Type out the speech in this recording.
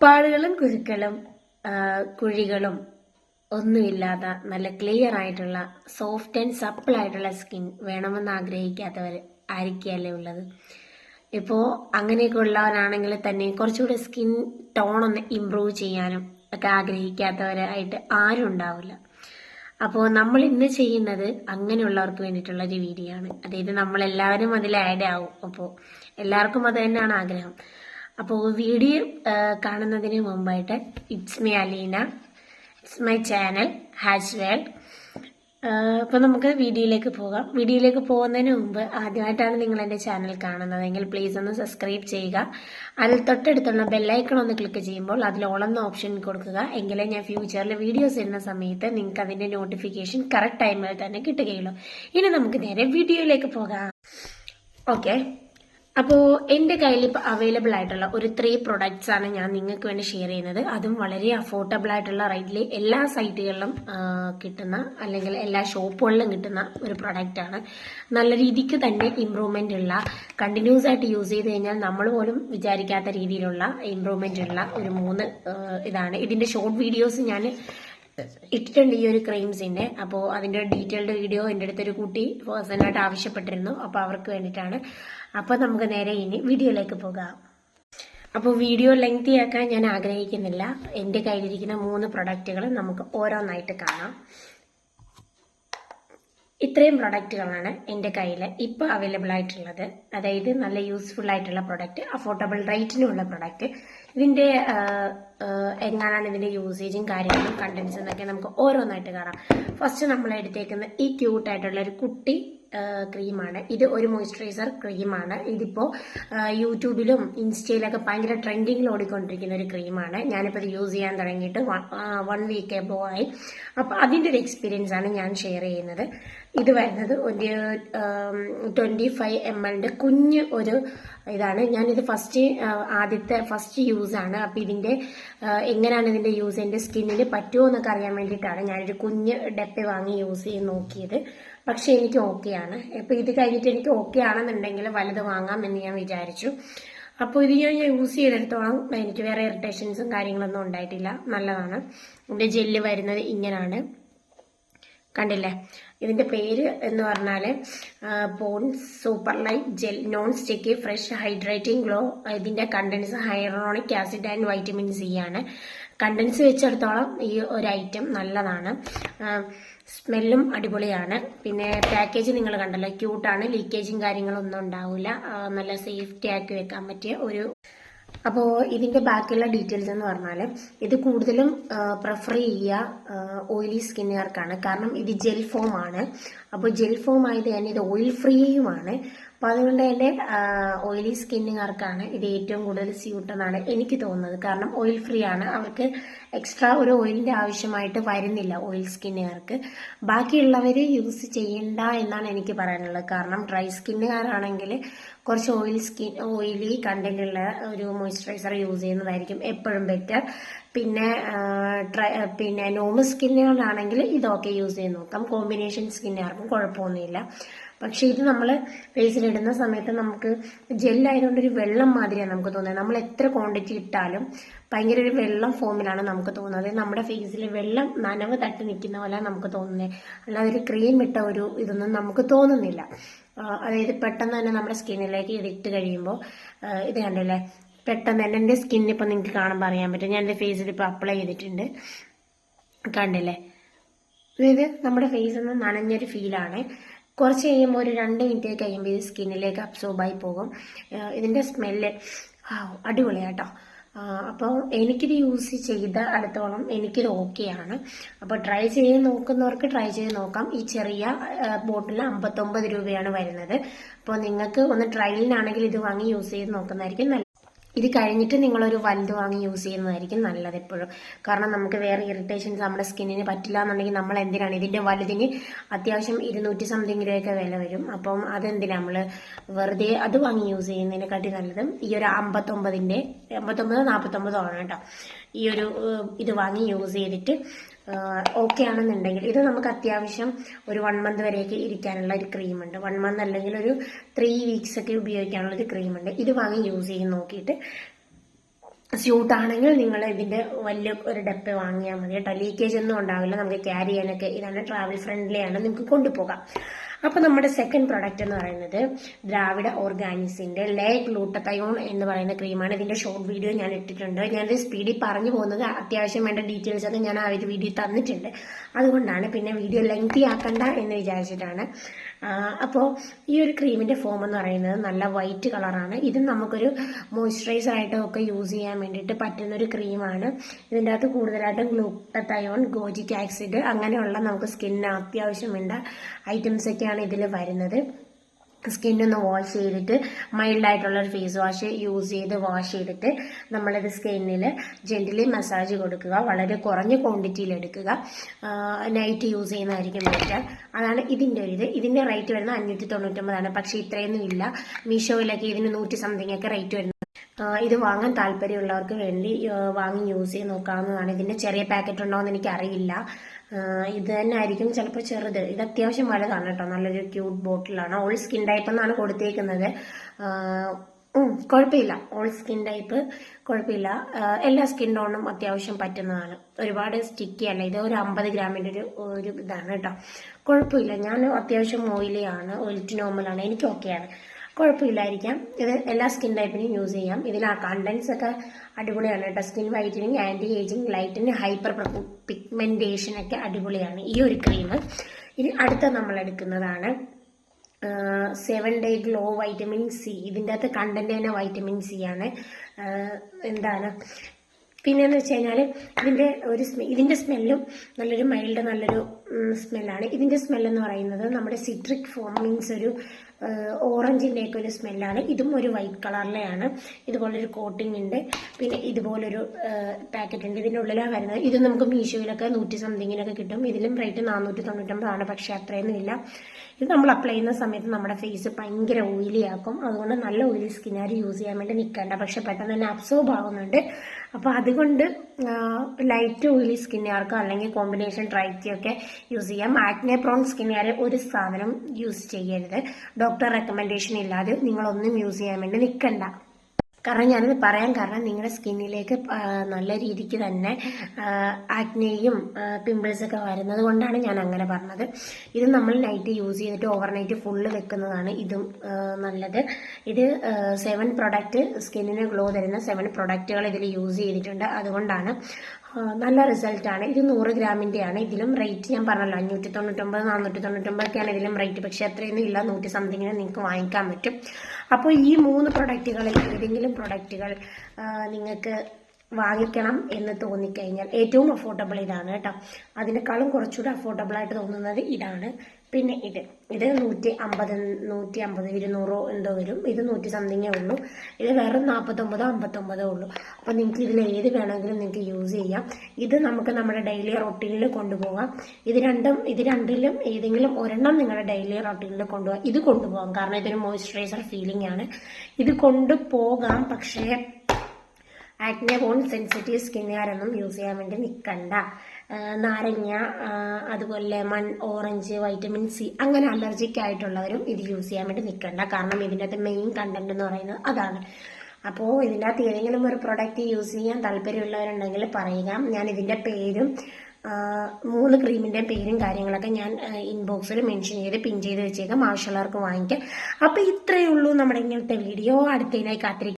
പാടുകളും കുരുക്കളും ആ, കുഴികളും ഒന്നുമില്ലാത്ത നല്ല ക്ലിയർ ആയിട്ടുള്ള സോഫ്റ്റ് ആൻഡ് സപ്പിൾ ആയിട്ടുള്ള സ്കിൻ വേണമെന്ന് ആഗ്രഹിക്കാത്തവർ ആയിരിക്കുകയല്ലേ ഉള്ളത്? ഇപ്പോൾ അങ്ങനെയൊക്കെ ഉള്ളവരാണെങ്കിൽ തന്നെ കുറച്ചുകൂടി സ്കിൻ ടോൺ ഒന്ന് ഇമ്പ്രൂവ് ചെയ്യാനും ഒക്കെ ആഗ്രഹിക്കാത്തവരായിട്ട് ആരും ഉണ്ടാവില്ല. അപ്പോൾ നമ്മൾ ഇന്ന് ചെയ്യുന്നത് അങ്ങനെയുള്ളവർക്ക് വേണ്ടിയിട്ടുള്ള ഒരു വീഡിയോ ആണ്. അതായത് നമ്മളെല്ലാവരും അതിൽ ആഡ് ആവും. അപ്പോൾ എല്ലാവർക്കും അത് തന്നെയാണ് ആഗ്രഹം. അപ്പോൾ വീഡിയോ കാണുന്നതിന് മുമ്പായിട്ട് it's me Aleena it's my channel hash world. അപ്പോൾ നമുക്ക് വീഡിയോയിലേക്ക് പോകാം. വീഡിയോയിലേക്ക് പോകുന്നതിന് മുമ്പ് ആദ്യമായിട്ടാണ് നിങ്ങൾ എന്റെ ചാനൽ കാണുന്നതെങ്കിൽ പ്ലീസ് ഒന്ന് സബ്സ്ക്രൈബ് ചെയ്യുക. അതിൽ തൊട്ടടുത്തുള്ള ബെല്ലൈക്കൺ ഒന്ന് ക്ലിക്ക് ചെയ്യുമ്പോൾ അതിൽ ഓളെന്ന ഓപ്ഷൻ കൊടുക്കുക. എങ്കിലേ ഞാൻ ഫ്യൂച്ചറിൽ വീഡിയോസ് ഇടുന്ന സമയത്ത് നിങ്ങൾക്ക് അതിന്റെ നോട്ടിഫിക്കേഷൻ കറക്റ്റ് ടൈമിൽ തന്നെ കിട്ടുകയുള്ളൂ. ഇനി നമുക്ക് നേരെ വീഡിയോയിലേക്ക് പോകാം. ഓക്കെ അപ്പോൾ എന്റെ കയ്യിൽ ഇപ്പോൾ അവൈലബിൾ ആയിട്ടുള്ള ഒരു ത്രീ പ്രൊഡക്ട്സ് ആണ് ഞാൻ നിങ്ങൾക്ക് വേണ്ടി ഷെയർ ചെയ്യുന്നത്. അതും വളരെ അഫോർഡബിൾ ആയിട്ടുള്ള റേറ്റിൽ എല്ലാ സൈറ്റുകളിലും കിട്ടുന്ന അല്ലെങ്കിൽ എല്ലാ ഷോപ്പുകളിലും കിട്ടുന്ന ഒരു പ്രൊഡക്റ്റ് ആണ്. നല്ല രീതിക്ക് തന്നെ ഇമ്പ്രൂവ്മെന്റ് ഉള്ള കണ്ടിന്യൂസ് ആയിട്ട് യൂസ് ചെയ്ത് കഴിഞ്ഞാൽ നമ്മൾ പോലും വിചാരിക്കാത്ത രീതിയിലുള്ള ഇമ്പ്രൂവ്മെന്റ് ഉള്ള ഒരു മൂന്ന് ഇതാണ്. ഇതിന്റെ ഷോർട്ട് വീഡിയോസ് ഞാൻ ഇട്ടിട്ടുണ്ട് ഈ ഒരു ക്രീംസിന്റെ അപ്പോൾ അതിന്റെ ഡീറ്റെയിൽഡ് വീഡിയോ എന്റെ അടുത്തൊരു കുട്ടി പേഴ്സണലായിട്ട് ആവശ്യപ്പെട്ടിരുന്നു. അപ്പോൾ അവർക്ക് വേണ്ടിയിട്ടാണ്. അപ്പോൾ നമുക്ക് നേരെ ഇനി വീഡിയോയിലേക്ക് പോകാം. അപ്പോൾ വീഡിയോ ലെങ്തി ആക്കാൻ ഞാൻ ആഗ്രഹിക്കുന്നില്ല. എന്റെ കയ്യിലിരിക്കുന്ന മൂന്ന് പ്രൊഡക്റ്റുകൾ നമുക്ക് ഓരോന്നായിട്ട് കാണാം. ഇത്രയും പ്രൊഡക്റ്റുകളാണ് എന്റെ കയ്യിൽ ഇപ്പോൾ അവൈലബിൾ ആയിട്ടുള്ളത്. അതായത് നല്ല യൂസ്ഫുൾ ആയിട്ടുള്ള പ്രൊഡക്റ്റ് അഫോർഡബിൾ റേറ്റിനുള്ള പ്രൊഡക്റ്റ്. ഇതിന്റെ എങ്ങനെയാണ് ഇതിന്റെ യൂസേജും കാര്യങ്ങളും കണ്ടൻസും എന്നൊക്കെ നമുക്ക് ഓരോന്നായിട്ട് കാണാം. ഫസ്റ്റ് നമ്മൾ എടുത്തേക്കുന്ന ഈ ക്യൂട്ട് ആയിട്ടുള്ള ഒരു കുട്ടി ക്രീമാണ്. ഇത് ഒരു മോയ്സ്ചറൈസർ ക്രീമാണ്. ഇതിപ്പോൾ യൂട്യൂബിലും ഇൻസ്റ്റയിലൊക്കെ ഭയങ്കര ട്രെൻഡിങ്ങിൽ ഓടിക്കൊണ്ടിരിക്കുന്ന ഒരു ക്രീമാണ്. ഞാനിപ്പോൾ ഇത് യൂസ് ചെയ്യാൻ തുടങ്ങിയിട്ട് വൺ വീക്ക് എബോ ആയി. അപ്പോൾ അതിന്റെ ഒരു എക്സ്പീരിയൻസ് ആണ് ഞാൻ ഷെയർ ചെയ്യുന്നത്. ഇത് വരുന്നത് ഒരു ട്വന്റി ഫൈവ് എം എല്ലിന്റെ കുഞ്ഞ് ഒരു ഇതാണ്. ഞാനിത് ഫസ്റ്റ് ആദ്യത്തെ ഫസ്റ്റ് യൂസാണ് അപ്പോൾ ഇതിന്റെ എങ്ങനെയാണ് ഇതിന്റെ യൂസ് എന്റെ സ്കിന്നിൽ പറ്റുമോ എന്നൊക്കെ അറിയാൻ വേണ്ടിയിട്ടാണ് ഞാനൊരു കുഞ്ഞ് ഡെപ്പ് വാങ്ങി യൂസ് ചെയ്ത് നോക്കിയത്. പക്ഷേ എനിക്ക് ഓക്കെയാണ് അപ്പോൾ ഇത് കഴിഞ്ഞിട്ട് എനിക്ക് ഓക്കെ ആണെന്നുണ്ടെങ്കിൽ വലുത് വാങ്ങാം എന്ന് ഞാൻ വിചാരിച്ചു. അപ്പോൾ ഇത് ഞാൻ യൂസ് ചെയ്തെടുത്തോളം എനിക്ക് വേറെ ഇറിറ്റേഷൻസും കാര്യങ്ങളൊന്നും ഉണ്ടായിട്ടില്ല. നല്ലതാണ്. എന്റെ ജെല്ല് വരുന്നത് ഇങ്ങനെയാണ് കണ്ടില്ലേ? ഇതിന്റെ പേര് എന്ന് പറഞ്ഞാൽ Pond's super light gel non sticky fresh hydrating glow ഇതിന്റെ contents hyaluronic acid and vitamin C ആണ്. കണ്ടൻസ് വെച്ചിടത്തോളം ഈ ഒരു ഐറ്റം നല്ലതാണ്. സ്മെല്ലും അടിപൊളിയാണ്. പിന്നെ പാക്കേജ് നിങ്ങൾ കണ്ടല്ലോ ക്യൂട്ടാണ് ലീക്കേജും കാര്യങ്ങളൊന്നും ഉണ്ടാവില്ല നല്ല സേഫ്റ്റി ആക്കി വെക്കാൻ പറ്റിയ ഒരു അപ്പോൾ ഇതിന്റെ ബാക്കിയുള്ള ഡീറ്റെയിൽസ് എന്ന് പറഞ്ഞാൽ ഇത് കൂടുതലും പ്രിഫർ ചെയ്യുക ഓയിലി സ്കിന്നുകാർക്കാണ് കാരണം ഇത് ജെൽ ഫോം ആണ്. അപ്പോൾ ജെൽ ഫോം ആയത് ഇത് ഓയിൽ ഫ്രീയുമാണ് അപ്പോൾ അതുകൊണ്ട് തന്നെ ഓയിലി സ്കിന്നുകാർക്കാണ് ഇത് ഏറ്റവും കൂടുതൽ സ്യൂട്ട് എന്നാണ് എനിക്ക് തോന്നുന്നത്. കാരണം ഓയിൽ ഫ്രീ ആണ്. അവർക്ക് എക്സ്ട്രാ ഒരു ഓയിലിന്റെ ആവശ്യമായിട്ട് വരുന്നില്ല ഓയിൽ സ്കിന്നുകാർക്ക് ബാക്കിയുള്ളവർ യൂസ് ചെയ്യണ്ട എന്നാണ് എനിക്ക് പറയാനുള്ളത്. കാരണം ഡ്രൈ സ്കിന്നുകാരാണെങ്കിൽ കുറച്ച് ഓയിൽ സ്കിൻ ഓയിലി ഉള്ള ഒരു മോയ്സ്ചറൈസർ യൂസ് ചെയ്യുന്നതായിരിക്കും എപ്പോഴും ബെറ്റർ പിന്നെ പിന്നെ നോർമൽ സ്കിന്നുകളാണെങ്കിൽ ഇതൊക്കെ യൂസ് ചെയ്ത് നോക്കാം കോമ്പിനേഷൻ സ്കിന്നാർക്കും കുഴപ്പമൊന്നുമില്ല. പക്ഷെ ഇത് നമ്മൾ ഫേസിലിടുന്ന സമയത്ത് നമുക്ക് ജെല്ലായതുകൊണ്ട് ഒരു വെള്ളം മാതിരിയാണ് നമുക്ക് തോന്നുന്നത്. നമ്മൾ എത്ര ക്വാണ്ടിറ്റി ഇട്ടാലും ഭയങ്കര ഒരു വെള്ളം ഫോമിലാണ് നമുക്ക് തോന്നുന്നത്. നമ്മുടെ ഫേസിൽ വെള്ളം നനവ് തട്ടി നിൽക്കുന്ന പോലെ നമുക്ക് തോന്നുന്നത്. അല്ലാതെ ഒരു ക്രീം ഇട്ട ഒരു ഇതൊന്നും നമുക്ക് തോന്നുന്നില്ല. അതായത് പെട്ടെന്ന് തന്നെ നമ്മുടെ സ്കിന്നിലേക്ക് ഇത് ഇട്ട് കഴിയുമ്പോൾ ഇത് കണ്ടില്ലേ? പെട്ടെന്ന് തന്നെ എന്റെ സ്കിന്നിപ്പോൾ നിങ്ങൾക്ക് കാണുമ്പോൾ അറിയാൻ പറ്റും. ഞാൻ എന്റെ ഫേസിൽ ഇപ്പോൾ അപ്ലൈ ചെയ്തിട്ടുണ്ട്. കണ്ടില്ലേ? അതായത് നമ്മുടെ ഫേസിൽ നിന്ന് നനഞ്ഞൊരു ഫീലാണ് കുറച്ച് കഴിയുമ്പോൾ ഒരു രണ്ട് മിനിറ്റ് കഴിയുമ്പോൾ ഇത് സ്കിന്നിലേക്ക് അബ്സോർബായി പോകും. ഇതിന്റെ സ്മെല്ല് അടിപൊളിയാട്ടോ. അപ്പോൾ എനിക്കിത് യൂസ് ചെയ്ത അടുത്തോളം എനിക്കിത് ഓക്കെയാണ് അപ്പോൾ ട്രൈ ചെയ്ത് നോക്കുന്നവർക്ക് ട്രൈ ചെയ്ത് നോക്കാം. ഈ ചെറിയ ബോട്ടിൽ അമ്പത്തൊമ്പത് രൂപയാണ് വരുന്നത്. അപ്പോൾ നിങ്ങൾക്ക് ഒന്ന് ട്രയലിനാണെങ്കിൽ ഇത് വാങ്ങി യൂസ് ചെയ്ത് നോക്കുന്നതായിരിക്കും ഇത് കഴിഞ്ഞിട്ട് നിങ്ങളൊരു വലുത് വാങ്ങി യൂസ് ചെയ്യുന്നതായിരിക്കും നല്ലത് എപ്പോഴും. കാരണം നമുക്ക് വേറെ ഇറിറ്റേഷൻസ് നമ്മുടെ സ്കിന്നിന് പറ്റില്ല എന്നുണ്ടെങ്കിൽ നമ്മൾ എന്തിനാണ് ഇതിന്റെ വലുതിന് അത്യാവശ്യം ഇരുന്നൂറ്റി സംതിങ് രൂപയൊക്കെ വില വരും. അപ്പം അതെന്തിനാ നമ്മൾ വെറുതെ അത് വാങ്ങി യൂസ് ചെയ്യുന്നതിനെക്കാട്ടി നല്ലത് ഈ ഒരു അമ്പത്തൊമ്പതിന്റെ അമ്പത്തൊമ്പത് നാൽപ്പത്തൊമ്പതോ ആണ് കേട്ടോ. ഈ ഒരു ഇത് വാങ്ങി യൂസ് ചെയ്തിട്ട് ഓക്കെ ആണെന്നുണ്ടെങ്കിൽ ഇത് നമുക്ക് അത്യാവശ്യം ഒരു വൺ മന്ത് വരെയൊക്കെ ഇരിക്കാനുള്ള ഒരു ക്രീം ഉണ്ട്. വൺ മന്ത് അല്ലെങ്കിൽ ഒരു ത്രീ വീക്സ് ഒക്കെ ഉപയോഗിക്കാനുള്ള ഒരു ക്രീം ഉണ്ട്. ഇത് വാങ്ങി യൂസ് ചെയ്ത് നോക്കിയിട്ട് സ്യൂട്ടാണെങ്കിൽ നിങ്ങൾ ഇതിന്റെ വലിയ ഒരു ഡപ്പ വാങ്ങിയാൽ മതി കേട്ടോ. ലീക്കേജ് ഒന്നും ഉണ്ടാവില്ല. നമുക്ക് ക്യാരി ചെയ്യാനൊക്കെ ഇതാണ് ട്രാവൽ ഫ്രണ്ട്ലി ആണ്. നിങ്ങൾക്ക് കൊണ്ടുപോകാം. അപ്പൊ നമ്മുടെ സെക്കൻഡ് പ്രൊഡക്റ്റ് എന്ന് പറയുന്നത് ദ്രാവിഡ ഓർഗാനിക്സിന്റെ ലേ ഗ്ലൂട്ടത്തയോൺ എന്ന് പറയുന്ന ക്രീമാണ് ഇതിന്റെ ഷോർട്ട് വീഡിയോ ഞാൻ ഇട്ടിട്ടുണ്ട്. ഞാനത് സ്പീഡിൽ പറഞ്ഞു പോകുന്നത് അത്യാവശ്യം വേണ്ട ഡീറ്റെയിൽസ് ഒക്കെ ഞാൻ ആ ഒരു വീഡിയോ തന്നിട്ടുണ്ട്. അതുകൊണ്ടാണ് പിന്നെ വീഡിയോ ലെങ്തി ആക്കണ്ട എന്ന് വിചാരിച്ചിട്ടാണ്. അപ്പോൾ ഈ ഒരു ക്രീമിന്റെ ഫോം എന്ന് പറയുന്നത് നല്ല വൈറ്റ് കളറാണ് ഇത് നമുക്കൊരു മോയ്സ്ചറൈസർ ആയിട്ടും ഒക്കെ യൂസ് ചെയ്യാൻ വേണ്ടിയിട്ട് പറ്റുന്ന ഒരു ക്രീമാണ് ഇതിന്റെ അകത്ത് കൂടുതലായിട്ടും ഗ്ലൂട്ടത്തയോൺ ഗോജിക് ആക്സിഡ് അങ്ങനെയുള്ള നമുക്ക് സ്കിന്നിന് അത്യാവശ്യം വേണ്ട ഐറ്റംസ് ഒക്കെയാണ് ഇതിൽ വരുന്നത്. സ്കിന്നൊന്ന് വാഷ് ചെയ്തിട്ട് മൈൽഡ് ആയിട്ടുള്ള ഒരു ഫേസ് വാഷ് യൂസ് ചെയ്ത് വാഷ് ചെയ്തിട്ട് നമ്മളിത് സ്കിന്നിൽ ജെന്റലി മസാജ് കൊടുക്കുക. വളരെ കുറഞ്ഞ ക്വാണ്ടിറ്റിയിൽ എടുക്കുക. നൈറ്റ് യൂസ് ചെയ്യുന്നതായിരിക്കും ബെറ്റർ അതാണ് ഇതിന്റെ ഒരു ഇത്. ഇതിന്റെ റേറ്റ് വരുന്നത് അഞ്ഞൂറ്റി തൊണ്ണൂറ്റൊമ്പതാണ് പക്ഷേ ഇത്രയൊന്നും ഇല്ല. മീഷോയിലൊക്കെ ഇതിന് നൂറ്റി സംതിങ് ഒക്കെ റേറ്റ് വരുന്നത്. ഇത് വാങ്ങാൻ താല്പര്യമുള്ളവർക്ക് വേണ്ടി വാങ്ങി യൂസ് ചെയ്ത് നോക്കാവുന്നതാണ്. ഇതിന്റെ ചെറിയ പാക്കറ്റ് ഉണ്ടോ എന്ന് എനിക്ക് അറിയില്ല ഇത് തന്നെ ആയിരിക്കും ചിലപ്പോൾ ചെറുത്. ഇത് അത്യാവശ്യം വലുതാണ് കേട്ടോ. നല്ലൊരു ക്യൂട്ട് ബോട്ടിലാണ് ഓൾ സ്കിൻ ടൈപ്പ് എന്നാണ് കൊടുത്തേക്കുന്നത്. കുഴപ്പമില്ല. ഓൾ സ്കിൻ ടൈപ്പ് കുഴപ്പമില്ല. എല്ലാ സ്കിൻ ടോണും അത്യാവശ്യം പറ്റുന്നതാണ്. ഒരുപാട് സ്റ്റിക്കി അല്ല. ഇത് ഒരു അമ്പത് ഗ്രാമിന്റെ ഒരു ഒരു ഇതാണ് കേട്ടോ. കുഴപ്പമില്ല. ഞാൻ അത്യാവശ്യം ഓയിലി ആണ്. ഓയിൽ ടു നോർമലാണ് എനിക്ക് ഓക്കെയാണ് കുഴപ്പമില്ലായിരിക്കാം. ഇത് എല്ലാ സ്കിൻ ടൈപ്പിനും യൂസ് ചെയ്യാം. ഇതിൽ ആ കണ്ടൻസ് ഒക്കെ അടിപൊളിയാണ് കേട്ടോ. സ്കിൻ വൈറ്റനിങ് ആന്റി ഏജിങ് ലൈറ്റിന് ഹൈപ്പർ പിഗ്മെന്റേഷൻ ഒക്കെ അടിപൊളിയാണ്. ഈ ഒരു ക്രീം ഇനി അടുത്ത നമ്മൾ എടുക്കുന്നതാണ് seven day glow vitamin C ഇതിന്റെ അകത്ത് കണ്ടന്റ് തന്നെ വൈറ്റമിൻ സി ആണ്. എന്താണ്? പിന്നെയെന്ന് വെച്ച് കഴിഞ്ഞാൽ ഇതിന്റെ ഒരു സ്മെ ഇതിന്റെ സ്മെല്ലും നല്ലൊരു മൈൽഡ് നല്ലൊരു സ്മെല്ലാണ് ഇതിന്റെ സ്മെല്ലെന്ന് പറയുന്നത് നമ്മുടെ സിട്രിക് ഫോം മീൻസ് ഒരു ഓറഞ്ചിന്റെ ഒക്കെ ഒരു സ്മെല്ലാണ്. ഇതും ഒരു വൈറ്റ് കളറിലെയാണ്. ഇതുപോലൊരു കോട്ടിംഗ് ഉണ്ട് പിന്നെ ഇതുപോലൊരു പാക്കറ്റ് ഉണ്ട് ഇതിന്റെ ഉള്ളിലാണ് വരുന്നത്. ഇത് നമുക്ക് മീഷോയിലൊക്കെ നൂറ്റി സംതിങ്ങിനൊക്കെ കിട്ടും. ഇതിലും റേറ്റ് നാനൂറ്റി തൊണ്ണൂറ്റൊമ്പതാണ് പക്ഷേ അത്രയൊന്നും ഇല്ല. ഇത് നമ്മൾ അപ്ലൈ ചെയ്യുന്ന സമയത്ത് നമ്മുടെ ഫേസ് ഭയങ്കര ഓയിലി ആക്കും അതുകൊണ്ട് നല്ല ഓയിലി സ്കിന്നുകാർ യൂസ് ചെയ്യാൻ വേണ്ടി നിൽക്കേണ്ട. പക്ഷേ പെട്ടെന്ന് തന്നെ അബ്സോർബ് ആവുന്നുണ്ട്. അപ്പോൾ അതുകൊണ്ട് ലൈറ്റ് ഓയിലി സ്കിന്നുകാർക്ക് അല്ലെങ്കിൽ കോമ്പിനേഷൻ ഡ്രൈക്കൊക്കെ യൂസ് ചെയ്യാം. ആക്നെ പ്രോൺ സ്കിന്നുകാരെ ഒരു സാധനം യൂസ് ചെയ്യരുത്. ഡോക്ടർ റെക്കമെൻഡേഷൻ ഇല്ലാതെ നിങ്ങളൊന്നും യൂസ് ചെയ്യാൻ വേണ്ടി നിൽക്കണ്ട കാരണം ഞാനത് പറയാൻ കാരണം നിങ്ങളുടെ സ്കിന്നിലേക്ക് നല്ല രീതിക്ക് തന്നെ ആക്നെയും പിമ്പിൾസൊക്കെ വരുന്നത് കൊണ്ടാണ് ഞാൻ അങ്ങനെ പറഞ്ഞത്. ഇത് നമ്മൾ നൈറ്റ് യൂസ് ചെയ്തിട്ട് ഓവർനൈറ്റ് ഫുള്ള് വെക്കുന്നതാണ് ഇതും നല്ലത്. ഇത് സെവൻ പ്രൊഡക്റ്റ് സ്കിന്നിന് ഗ്ലോ തരുന്ന സെവൻ പ്രൊഡക്റ്റുകൾ ഇതിൽ യൂസ് ചെയ്തിട്ടുണ്ട്. അതുകൊണ്ടാണ് നല്ല റിസൾട്ടാണ്. ഇത് നൂറ് ഗ്രാമിന്റെയാണ് ഇതിലും റേറ്റ് ഞാൻ പറഞ്ഞല്ലോ അഞ്ഞൂറ്റി തൊണ്ണൂറ്റൊമ്പത് നാനൂറ്റി തൊണ്ണൂറ്റൊമ്പതൊക്കെയാണ് ഇതിലും റേറ്റ് പക്ഷേ അത്രയൊന്നും ഇല്ല. നൂറ്റി സംതിങ്ങിന് നിങ്ങൾക്ക് വാങ്ങിക്കാൻ പറ്റും. അപ്പോൾ ഈ മൂന്ന് പ്രൊഡക്റ്റുകളിൽ ഏതെങ്കിലും പ്രൊഡക്റ്റുകൾ നിങ്ങൾക്ക് വാങ്ങിക്കണം എന്ന് തോന്നിക്കഴിഞ്ഞാൽ ഏറ്റവും അഫോർഡബിൾ ഇതാണ് കേട്ടോ. അതിനേക്കാളും കുറച്ചുകൂടി അഫോർഡബിൾ ആയിട്ട് തോന്നുന്നത് ഇതാണ്. പിന്നെ ഇത്. ഇത് നൂറ്റി അമ്പത് നൂറ്റി അമ്പത് ഇരുന്നൂറോ എന്തോ വരും. ഇത് നൂറ്റി സംതിങ്ങേ ഉള്ളൂ. ഇത് വെറും നാൽപ്പത്തൊമ്പതോ അമ്പത്തൊമ്പതോ ഉള്ളൂ. അപ്പം നിങ്ങൾക്ക് ഇതിൽ ഏത് വേണമെങ്കിലും നിങ്ങൾക്ക് യൂസ് ചെയ്യാം. ഇത് നമുക്ക് നമ്മുടെ ഡെയിലി റൊട്ടീനിൽ കൊണ്ടുപോകാം. ഇത് രണ്ടും ഇത് രണ്ടിലും ഏതെങ്കിലും ഒരെണ്ണം നിങ്ങളുടെ ഡെയിലി റൊട്ടീനിൽ കൊണ്ടുപോകാം. ഇത് കൊണ്ടുപോകാം. കാരണം ഇതൊരു മോയ്സ്ചറൈസർ ഫീലിംഗ് ആണ്. ഇത് കൊണ്ടുപോകാം പക്ഷേ ആക്നെ ബോൺ സെൻസിറ്റീവ് സ്കിന്നുകാരൊന്നും യൂസ് ചെയ്യാൻ വേണ്ടി നിൽക്കണ്ട നാരങ്ങ അതുപോലെ മൺ ഓറഞ്ച് വൈറ്റമിൻ സി അങ്ങനെ അലർജിക് ആയിട്ടുള്ളവരും ഇത് യൂസ് ചെയ്യാൻ വേണ്ടി നിൽക്കണ്ട. കാരണം ഇതിന്റെ അകത്ത് മെയിൻ കണ്ടന്റ് എന്ന് പറയുന്നത് അതാണ്. അപ്പോൾ ഇതിന്റെ അകത്ത് ഏതെങ്കിലും ഒരു പ്രൊഡക്റ്റ് യൂസ് ചെയ്യാൻ താല്പര്യമുള്ളവരുണ്ടെങ്കിൽ പറയുക. ഞാൻ ഇതിന്റെ പേരും മൂന്ന് ക്രീമിന്റെ പേരും കാര്യങ്ങളൊക്കെ ഞാൻ ഇൻബോക്സിൽ മെൻഷൻ ചെയ്ത് പിൻ ചെയ്ത് വെച്ചേക്കാം. ആവശ്യമുള്ളവർക്ക് വാങ്ങിക്കാം. അപ്പോൾ ഇത്രയേ ഉള്ളൂ നമ്മുടെ ഇങ്ങനത്തെ വീഡിയോ അടുത്തതിനായി കാത്തിരിക്കും.